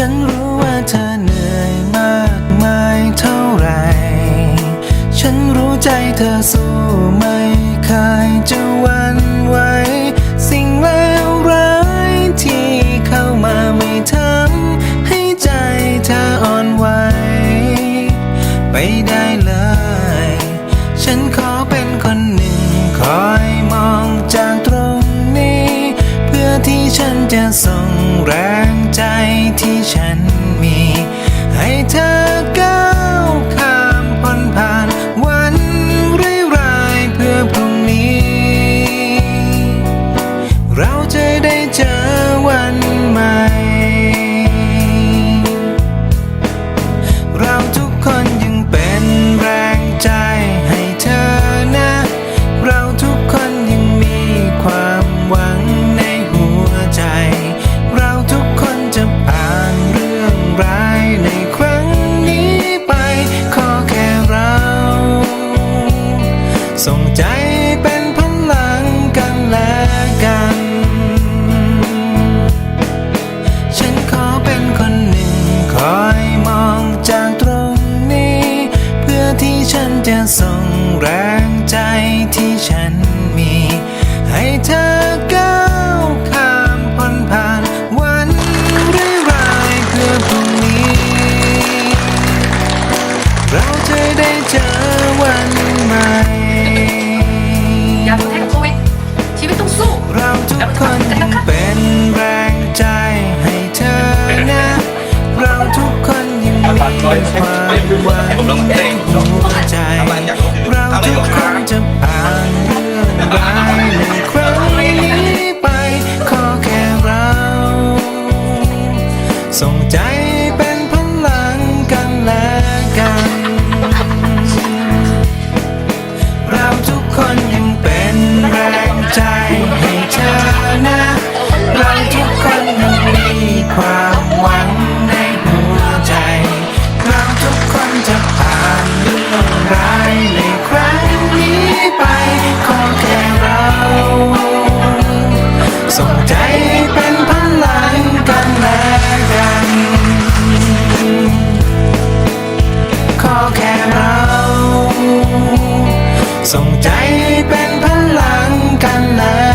ฉันรู้ว่าเธอเหนื่อยมากมายเท่าไร ฉันรู้ใจเธอสู้ไม่เคยจะวัน เราจะได้เจอ่ฉันมี ให้เธอก้าวข้ามผ่านผ่านวันร้ายเพื่อพรุ่งนี้ เราจะได้เจอวันใหม่ อย่าแท้กัวิต ชีวิตต้องสู้เราทุกคนเป็นแรงใจให้เธอนะ เราทุกคนยังมีความหวังหัวใจ เราทุกคนจะผ่าน ร้าใครไป ขอแค่เรา ส่ใจ ส่งใจเป็นพลังกันนะ